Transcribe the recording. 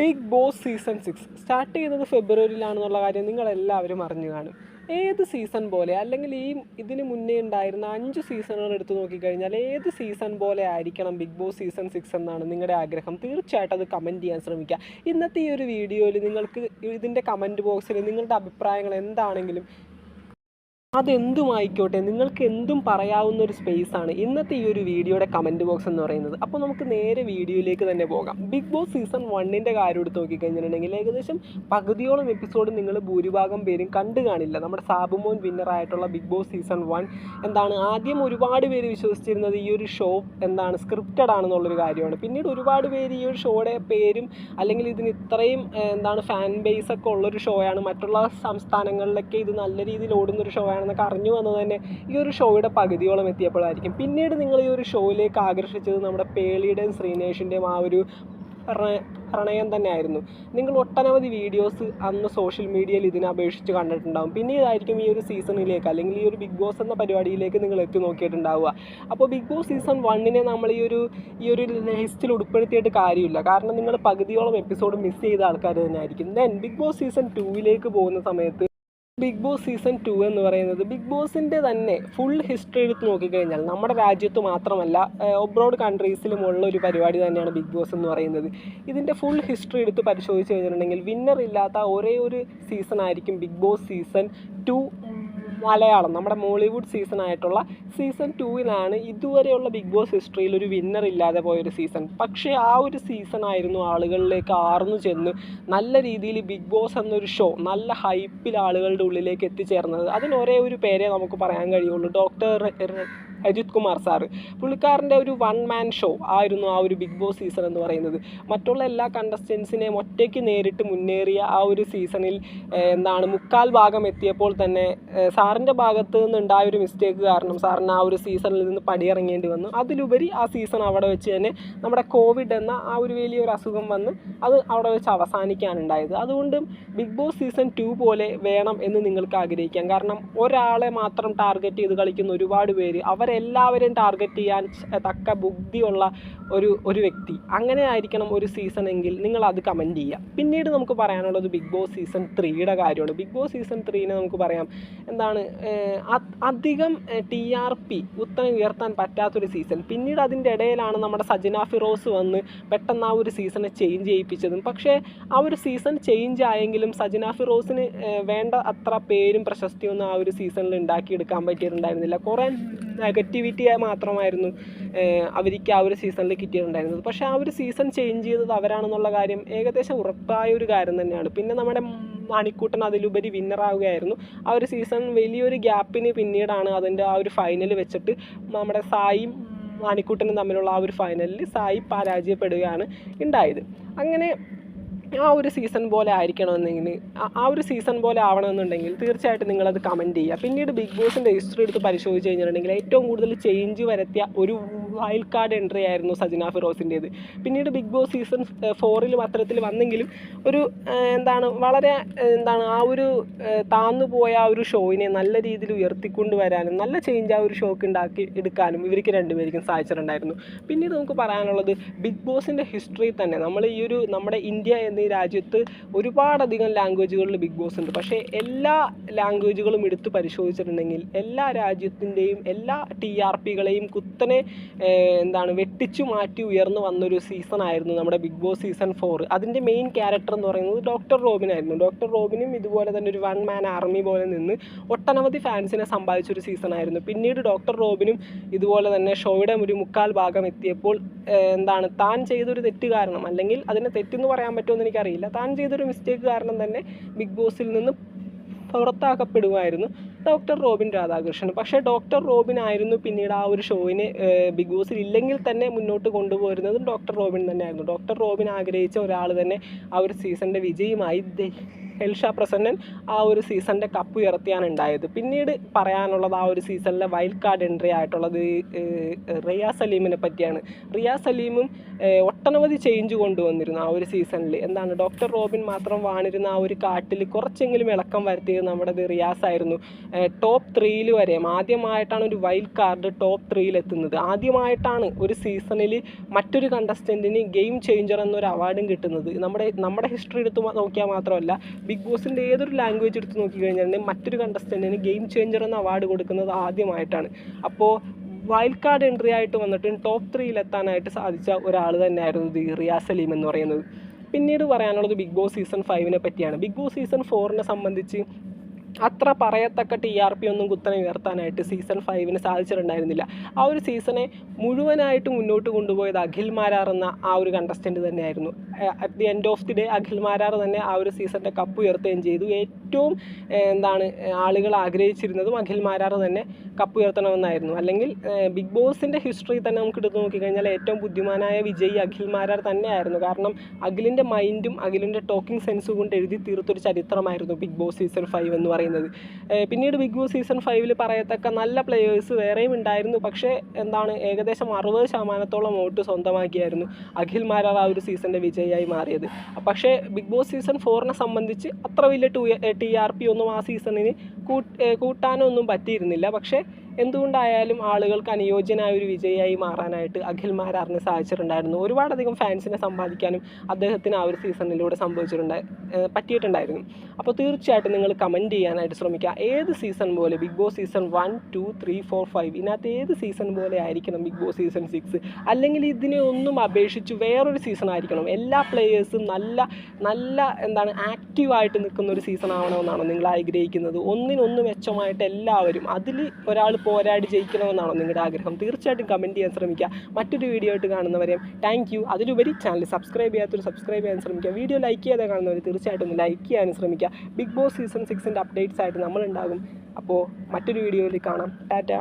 Big Boss season six start ചെയ്യുന്നത് ഫെബ്രുവരിയിലാണെന്നുള്ള കാര്യം നിങ്ങളെല്ലാവരും അറിഞ്ഞു കാണും. ഏത് സീസൺ പോലെ അല്ലെങ്കിൽ ഈ ഇതിന് മുന്നേ ഉണ്ടായിരുന്ന അഞ്ച് സീസണുകൾ എടുത്തു നോക്കിക്കഴിഞ്ഞാൽ ഏത് സീസൺ പോലെ ആയിരിക്കണം ബിഗ് ബോസ് സീസൺ സിക്സ് എന്നാണ് നിങ്ങളുടെ ആഗ്രഹം? തീർച്ചയായിട്ടും അത് കമന്റ് ചെയ്യാൻ ശ്രമിക്കുക. ഇന്നത്തെ ഈ ഒരു വീഡിയോയിൽ നിങ്ങൾക്ക് ഇതിന്റെ കമന്റ് ബോക്സിൽ നിങ്ങളുടെ അഭിപ്രായങ്ങൾ എന്താണെങ്കിലും അതെന്തുമായിക്കോട്ടെ നിങ്ങൾക്ക് എന്തും പറയാവുന്ന ഒരു സ്പേസ് ആണ് ഇന്നത്തെ ഈ ഒരു വീഡിയോയുടെ കമന്റ് ബോക്സ് എന്ന് പറയുന്നത്. അപ്പോൾ നമുക്ക് നേരെ വീഡിയോയിലേക്ക് തന്നെ പോകാം. ബിഗ് ബോസ് സീസൺ വണ്ണിന്റെ കാര്യം എടുത്ത് നോക്കിക്കഴിഞ്ഞിട്ടുണ്ടെങ്കിൽ ഏകദേശം പകുതിയോളം എപ്പിസോഡ് നിങ്ങൾ ഭൂരിഭാഗം പേരും കണ്ടു കാണില്ല. നമ്മുടെ സാബുമോൻ വിന്നറായിട്ടുള്ള ബിഗ് ബോസ് സീസൺ വൺ എന്താണ് ആദ്യം ഒരുപാട് പേര് വിശ്വസിച്ചിരുന്നത് ഈ ഒരു ഷോ എന്താണ് സ്ക്രിപ്റ്റഡ് ആണെന്നുള്ളൊരു കാര്യമാണ്. പിന്നീട് ഒരുപാട് പേര് ഈ ഒരു ഷോയുടെ പേരും അല്ലെങ്കിൽ ഇതിന് ഇത്രയും എന്താണ് ഫാൻ ബേസ് ഒക്കെ ഉള്ളൊരു ഷോയാണ് മറ്റുള്ള സംസ്ഥാനങ്ങളിലൊക്കെ ഇത് നല്ല രീതിയിൽ ഓടുന്നൊരു ഷോ ആണെന്നൊക്കെ അറിഞ്ഞു വന്നത് തന്നെ ഈ ഒരു ഷോയുടെ പകുതിയോളം എത്തിയപ്പോഴായിരിക്കും. പിന്നീട് നിങ്ങൾ ഈ ഒരു ഷോയിലേക്ക് ആകർഷിച്ചത് നമ്മുടെ പേളിയുടെയും ശ്രീനേഷിന്റെയും ആ ഒരു പ്രണയം തന്നെയായിരുന്നു. നിങ്ങൾ ഒട്ടനവധി വീഡിയോസ് അന്ന് സോഷ്യൽ മീഡിയയിൽ ഇതിനെ അപേക്ഷിച്ച് കണ്ടിട്ടുണ്ടാവും. പിന്നീടായിരിക്കും ഈ ഒരു സീസണിലേക്ക് അല്ലെങ്കിൽ ഈ ഒരു ബിഗ് ബോസ് എന്ന പരിപാടിയിലേക്ക് നിങ്ങൾ എത്തി നോക്കിയിട്ടുണ്ടാവുക. അപ്പോൾ ബിഗ് ബോസ് സീസൺ വണ്ണിനെ നമ്മൾ ഈ ഒരു ഈ ഒരു ലിസ്റ്റിൽ ഉൾപ്പെടുത്തിയിട്ട് കാര്യമില്ല. കാരണം നിങ്ങൾ പകുതിയോളം എപ്പിസോഡ് മിസ് ചെയ്ത ആൾക്കാർ തന്നെ ആയിരിക്കും ദെൻ ബിഗ് ബോസ് സീസൺ ടൂവിലേക്ക് പോകുന്ന സമയത്ത് ബിഗ് ബോസ് സീസൺ ടു എന്ന് പറയുന്നത്. ബിഗ് ബോസിന്റെ തന്നെ ഫുൾ ഹിസ്റ്ററി എടുത്ത് നോക്കിക്കഴിഞ്ഞാൽ നമ്മുടെ രാജ്യത്ത് മാത്രമല്ല ഒബ്രോഡ് കൺട്രീസിലും ഉള്ള ഒരു പരിപാടി തന്നെയാണ് ബിഗ് ബോസ് എന്ന് പറയുന്നത്. ഇതിന്റെ ഫുൾ ഹിസ്റ്ററി എടുത്ത് പരിശോധിച്ച് കഴിഞ്ഞിട്ടുണ്ടെങ്കിൽ വിന്നർ ഇല്ലാത്ത ഒരേ ഒരു സീസൺ ആയിരിക്കും Bigg Boss season two Malayalam നമ്മുടെ മോളിവുഡ് സീസൺ ആയിട്ടുള്ള സീസൺ ടൂവിലാണ് ഇതുവരെയുള്ള ബിഗ് ബോസ് ഹിസ്റ്ററിയിൽ ഒരു വിന്നർ ഇല്ലാതെ പോയൊരു സീസൺ പക്ഷേ ആ ഒരു സീസൺ ആയിരുന്നു ആളുകളിലേക്ക് ആർന്നു ചെന്ന് നല്ല രീതിയിൽ ബിഗ് ബോസ് എന്നൊരു ഷോ നല്ല ഹൈപ്പിൽ ആളുകളുടെ ഉള്ളിലേക്ക് എത്തിച്ചേർന്നത്. അതിന് ഒരേ ഒരു പേരെ നമുക്ക് പറയാൻ കഴിയുള്ളൂ. Doctor Ajith Kumar sir. പുള്ളിക്കാരന്റെ ഒരു വൺ മാൻ ഷോ ആയിരുന്നു ആ ഒരു ബിഗ് ബോസ് സീസൺ എന്ന് പറയുന്നത്. മറ്റുള്ള എല്ലാ കണ്ടസ്റ്റൻസിനെയും ഒറ്റയ്ക്ക് നേരിട്ട് മുന്നേറിയ ആ ഒരു സീസണിൽ എന്താണ് മുക്കാൽ ഭാഗം എത്തിയപ്പോൾ തന്നെ സാറിന്റെ ഭാഗത്ത് നിന്നുണ്ടായ ഒരു മിസ്റ്റേക്ക് കാരണം സാറിന് ആ ഒരു സീസണിൽ നിന്ന് പടിയിറങ്ങേണ്ടി വന്നു. അതിലുപരി ആ സീസൺ അവിടെ വെച്ച് തന്നെ നമ്മുടെ കോവിഡ് എന്ന ആ ഒരു വലിയൊരു അസുഖം വന്ന് അത് അവിടെ വെച്ച് അവസാനിക്കാനുണ്ടായത്. അതുകൊണ്ട് ബിഗ് ബോസ് സീസൺ ടു പോലെ വേണം എന്ന് നിങ്ങൾക്ക് ആഗ്രഹിക്കാം. കാരണം ഒരാളെ മാത്രം ടാർഗറ്റ് ചെയ്ത് കളിക്കുന്ന ഒരുപാട് പേര് അവരെല്ലാവരെയും ടാർഗറ്റ് ചെയ്യാൻ തക്ക ബുദ്ധിയുള്ള ഒരു ഒരു വ്യക്തി. അങ്ങനെ ആയിരിക്കണം ഒരു സീസൺ എങ്കിൽ നിങ്ങൾ അത് കമന്റ് ചെയ്യുക. പിന്നീട് നമുക്ക് പറയാനുള്ളത് ബിഗ് ബോസ് സീസൺ ത്രീയുടെ കാര്യമാണ്. ബിഗ് ബോസ് സീസൺ ത്രീനെ നമുക്ക് പറയാം എന്താണ് അധികം ടി ആർ പി ഉത്തരം ഉയർത്താൻ പറ്റാത്തൊരു സീസൺ പിന്നീട് അതിന്റെ ഇടയിലാണ് നമ്മുടെ സജന ഫിറോസ് വന്ന് പെട്ടെന്ന് ആ ഒരു സീസണെ ചേഞ്ച് ചെയ്യിപ്പിച്ചതും. പക്ഷേ ആ ഒരു സീസൺ ചേഞ്ച് ആയെങ്കിലും സജന ഫിറോസിന് വേണ്ട അത്ര പേരും പ്രശസ്തിയൊന്നും ആ ഒരു സീസണിൽ ഉണ്ടാക്കിയെടുക്കാൻ പറ്റിയിട്ടുണ്ടായിരുന്നില്ല. കുറേ നെഗറ്റിവിറ്റി മാത്രമായിരുന്നു അവർക്ക് ആ ഒരു സീസണിൽ കിട്ടിയിട്ടുണ്ടായിരുന്നത്. പക്ഷേ ആ ഒരു സീസൺ ചേഞ്ച് ചെയ്തത് അവരാണെന്നുള്ള കാര്യം ഏകദേശം ഉറപ്പായ ഒരു കാര്യം തന്നെയാണ്. പിന്നെ നമ്മുടെ മണിക്കൂട്ടൻ അതിലുപരി വിന്നറാവുകയായിരുന്നു ആ ഒരു സീസൺ വലിയൊരു ഗ്യാപ്പിന് പിന്നീടാണ് അതിന്റെ ആ ഒരു ഫൈനൽ വെച്ചിട്ട് നമ്മുടെ സായിയും മണിക്കൂട്ടനും തമ്മിലുള്ള ആ ഒരു ഫൈനലിൽ സായി പരാജയപ്പെടുകയാണ് ഉണ്ടായത്. അങ്ങനെ ആ ഒരു സീസൺ പോലെ ആയിരിക്കണമെന്നെങ്കിൽ ആ- ഒരു സീസൺ പോലെ ആവണമെന്നുണ്ടെങ്കിൽ തീർച്ചയായിട്ടും നിങ്ങളത് കമന്റ് ചെയ്യുക. പിന്നീട് ബിഗ് ബോസിന്റെ ഹിസ്റ്ററി എടുത്ത് പരിശോധിച്ച് കഴിഞ്ഞിട്ടുണ്ടെങ്കിൽ ഏറ്റവും കൂടുതൽ ചേഞ്ച് വരുത്തിയ ഒരു വൈൽഡ് കാർഡ് എൻട്രി ആയിരുന്നു സജന ഫിറോസിന്റേത്. പിന്നീട് ബിഗ് ബോസ് സീസൺ ഫോറിലും അത്തരത്തിൽ വന്നെങ്കിലും ഒരു എന്താണ് വളരെ എന്താണ് ആ ഒരു താന്നു പോയ ആ ഒരു ഷോയിനെ നല്ല രീതിയിൽ ഉയർത്തിക്കൊണ്ട് വരാനും നല്ല ചേഞ്ച് ആ ഒരു ഷോക്ക് ഉണ്ടാക്കി എടുക്കാനും ഇവർക്ക് രണ്ടുപേർക്കും സാധിച്ചിട്ടുണ്ടായിരുന്നു. പിന്നീട് നമുക്ക് പറയാനുള്ളത് ബിഗ് ബോസിന്റെ ഹിസ്റ്ററി തന്നെ. നമ്മൾ ഈ ഒരു നമ്മുടെ ഇന്ത്യ എന്നീ രാജ്യത്ത് ഒരുപാടധികം ലാംഗ്വേജുകളിൽ ബിഗ് ബോസ് ഉണ്ട്. പക്ഷേ എല്ലാ ലാംഗ്വേജുകളും എടുത്ത് പരിശോധിച്ചിട്ടുണ്ടെങ്കിൽ എല്ലാ രാജ്യത്തിന്റെയും എല്ലാ ടി ആർ പികളെയും കുത്തനെ എന്താണ് വെട്ടിച്ചു മാറ്റി ഉയർന്നു വന്നൊരു സീസൺ ആയിരുന്നു നമ്മുടെ ബിഗ് ബോസ് സീസൺ ഫോർ അതിന്റെ മെയിൻ ക്യാരക്ടർ എന്ന് പറയുന്നത് ഡോക്ടർ റോബിൻ ആയിരുന്നു. ഡോക്ടർ റോബിനും ഇതുപോലെ തന്നെ ഒരു വൺ മാൻ ആർമി പോലെ നിന്ന് ഒട്ടനവധി ഫാൻസിനെ സമ്പാദിച്ചൊരു സീസൺ ആയിരുന്നു. പിന്നീട് ഡോക്ടർ റോബിനും ഇതുപോലെ തന്നെ ഷോയുടെ ഒരു മുക്കാൽ ഭാഗം എത്തിയപ്പോൾ എന്താണ് താൻ ചെയ്തൊരു തെറ്റ് കാരണം അല്ലെങ്കിൽ അതിനെ തെറ്റെന്ന് പറയാൻ പറ്റുമെന്ന് എനിക്കറിയില്ല. താൻ ചെയ്തൊരു മിസ്റ്റേക്ക് കാരണം തന്നെ ബിഗ് ബോസിൽ നിന്ന് പുറത്താക്കപ്പെടുമായിരുന്നു. Doctor Robin Radhakrishnan. പക്ഷേ ഡോക്ടർ റോബിൻ ആയിരുന്നു പിന്നീട് ആ ഒരു ഷോയിനെ ബിഗ് ബോസിൽ ഇല്ലെങ്കിൽ തന്നെ മുന്നോട്ട് കൊണ്ടുപോരുന്നതും ഡോക്ടർ റോബിൻ തന്നെയായിരുന്നു. ഡോക്ടർ റോബിൻ ആഗ്രഹിച്ച ഒരാൾ തന്നെ ആ ഒരു സീസണിന്റെ വിജയമായി ഹെൽഷ പ്രസന്നൻ ആ ഒരു സീസണിന്റെ കപ്പ് ഉയർത്തിയാണ് ഉണ്ടായത്. പിന്നീട് പറയാനുള്ളത് ആ ഒരു സീസണിലെ വൈൽഡ് കാർഡ് എൻട്രി ആയിട്ടുള്ളത് റിയാ സലീമിനെ പറ്റിയാണ്. റിയാ സലീമും ഒട്ടനവധി ചേഞ്ച് കൊണ്ടുവന്നിരുന്നു ആ ഒരു സീസണിൽ എന്താണ് ഡോക്ടർ റോബിൻ മാത്രം വാണിരുന്ന ആ ഒരു കാട്ടിൽ കുറച്ചെങ്കിലും ഇളക്കം വരുത്തിയത് നമ്മുടെ റിയാസ് ആയിരുന്നു. ടോപ്പ് ത്രീയിൽ വരെ ആദ്യമായിട്ടാണ് ഒരു വൈൽഡ് കാർഡ് ടോപ്പ് ത്രീയിൽ എത്തുന്നത്. ആദ്യമായിട്ടാണ് ഒരു സീസണിൽ മറ്റൊരു കണ്ടസ്റ്റന്റിന് ഗെയിം ചേഞ്ചർ എന്നൊരു അവാർഡും കിട്ടുന്നത്. നമ്മുടെ നമ്മുടെ ഹിസ്റ്ററി എടുത്ത് നോക്കിയാൽ മാത്രമല്ല ബിഗ് ബോസിന്റെ ഏതൊരു ലാംഗ്വേജ് എടുത്ത് നോക്കിക്കഴിഞ്ഞാൽ മറ്റൊരു കണ്ടസ്റ്റന്റിന് ഗെയിം ചേഞ്ചർ എന്ന അവാർഡ് കൊടുക്കുന്നത് ആദ്യമായിട്ടാണ്. അപ്പോൾ വൈൽഡ് കാർഡ് എൻട്രി ആയിട്ട് വന്നിട്ടും ടോപ്പ് ത്രീയിൽ എത്താനായിട്ട് സാധിച്ച ഒരാൾ തന്നെയായിരുന്നു ദി റിയാസ് സലീം എന്ന് പറയുന്നത്. പിന്നീട് പറയാനുള്ളത് ബിഗ് ബോസ് സീസൺ ഫൈവിനെ പറ്റിയാണ്. ബിഗ് ബോസ് സീസൺ ഫോറിനെ സംബന്ധിച്ച് അത്ര പറയത്തക്ക ടി ആർ പി ഒന്നും കുത്തനെ ഉയർത്താനായിട്ട് സീസൺ ഫൈവിന് സാധിച്ചിട്ടുണ്ടായിരുന്നില്ല. ആ ഒരു സീസണെ മുഴുവനായിട്ട് മുന്നോട്ട് കൊണ്ടുപോയത് അഖിൽ മാരാർ എന്ന ആ ഒരു കണ്ടസ്റ്റന്റ് തന്നെയായിരുന്നു. At the end of the day Akhil Marar തന്നെ ആ ഒരു സീസണിന്റെ കപ്പ് ഉയർത്തുകയും ചെയ്തു. ഏറ്റവും എന്താണ് ആളുകൾ ആഗ്രഹിച്ചിരുന്നതും അഖിൽ മാരാർ തന്നെ കപ്പ് ഉയർത്തണമെന്നായിരുന്നു. അല്ലെങ്കിൽ ബിഗ് ബോസിന്റെ ഹിസ്റ്ററി തന്നെ നമുക്ക് എടുത്ത് നോക്കിക്കഴിഞ്ഞാൽ ഏറ്റവും ബുദ്ധിമാനായ വിജയി അഖിൽ മാരാർ തന്നെയായിരുന്നു. കാരണം അഖിലിന്റെ മൈൻഡും അഖിലിന്റെ ടോക്കിംഗ് സെൻസും കൊണ്ട് എഴുതി തീർത്തൊരു ചരിത്രമായിരുന്നു ബിഗ് ബോസ് സീസൺ ഫൈവ് എന്ന് പറയുന്നത്. ഏഹ്, പിന്നീട് ബിഗ് ബോസ് സീസൺ ഫൈവിൽ പറയത്തക്ക നല്ല പ്ലെയേഴ്സ് വേറെയും ഉണ്ടായിരുന്നു. പക്ഷേ എന്താണ് ഏകദേശം അറുപത് ശതമാനത്തോളം വോട്ട് സ്വന്തമാക്കിയായിരുന്നു അഖിൽ മാരാർ ആ ഒരു സീസണിന്റെ വിജയമായി മാറിയത്. പക്ഷേ ബിഗ് ബോസ് സീസൺ ഫോറിനെ സംബന്ധിച്ച് അത്ര വലിയ ടു ടി ആർ പി ഒന്നും ആ സീസണിന് കൂട്ടാനൊന്നും പറ്റിയിരുന്നില്ല. പക്ഷേ എന്തുകൊണ്ടായാലും ആളുകൾക്ക് അനുയോജ്യനായ ഒരു വിജയിയായി മാറാനായിട്ട് അഖിൽ മാരാറിന് സാധിച്ചിട്ടുണ്ടായിരുന്നു. ഒരുപാടധികം ഫാൻസിനെ സമ്പാദിക്കാനും അദ്ദേഹത്തിന് ആ ഒരു സീസണിലൂടെ സംഭവിച്ചിട്ടുണ്ടായി പറ്റിയിട്ടുണ്ടായിരുന്നു. അപ്പോൾ തീർച്ചയായിട്ടും നിങ്ങൾ കമന്റ് ചെയ്യാനായിട്ട് ശ്രമിക്കുക. ഏത് സീസൺ പോലെ Big Boss season one two three four five ഇതിനകത്ത് ഏത് സീസൺ പോലെ ആയിരിക്കണം ബിഗ് ബോസ് സീസൺ സിക്സ് അല്ലെങ്കിൽ ഇതിനെ ഒന്നും അപേക്ഷിച്ച് വേറൊരു സീസൺ ആയിരിക്കണം. എല്ലാ പ്ലേയേഴ്സും നല്ല നല്ല എന്താണ് ആക്റ്റീവായിട്ട് നിൽക്കുന്ന ഒരു സീസൺ ആവണമെന്നാണോ നിങ്ങൾ ആഗ്രഹിക്കുന്നത്? ഒന്നിനൊന്ന് മെച്ചമായിട്ട് എല്ലാവരും അതിൽ ഒരാൾ പോരാടി ജയിക്കണമെന്നാണോ നിങ്ങളുടെ ആഗ്രഹം? തീർച്ചയായിട്ടും കമന്റ് ചെയ്യാൻ ശ്രമിക്കുക. മറ്റൊരു വീഡിയോ ആയിട്ട് കാണുന്നവരെയും താങ്ക് യു അതിലുപരി ചാനൽ സബ്സ്ക്രൈബ് ചെയ്യാത്തൊരു സബ്സ്ക്രൈബ് ചെയ്യാൻ ശ്രമിക്കുക. വീഡിയോ ലൈക്ക് ചെയ്യാതെ കാണുന്നവർ തീർച്ചയായിട്ടും ലൈക്ക് ചെയ്യാനും ശ്രമിക്കുക. ബിഗ് ബോസ് സീസൺ സിക്സിന്റെ അപ്ഡേറ്റ്സ് ആയിട്ട് നമ്മളുണ്ടാകും. അപ്പോൾ മറ്റൊരു വീഡിയോയിൽ കാണാം. ടാറ്റ.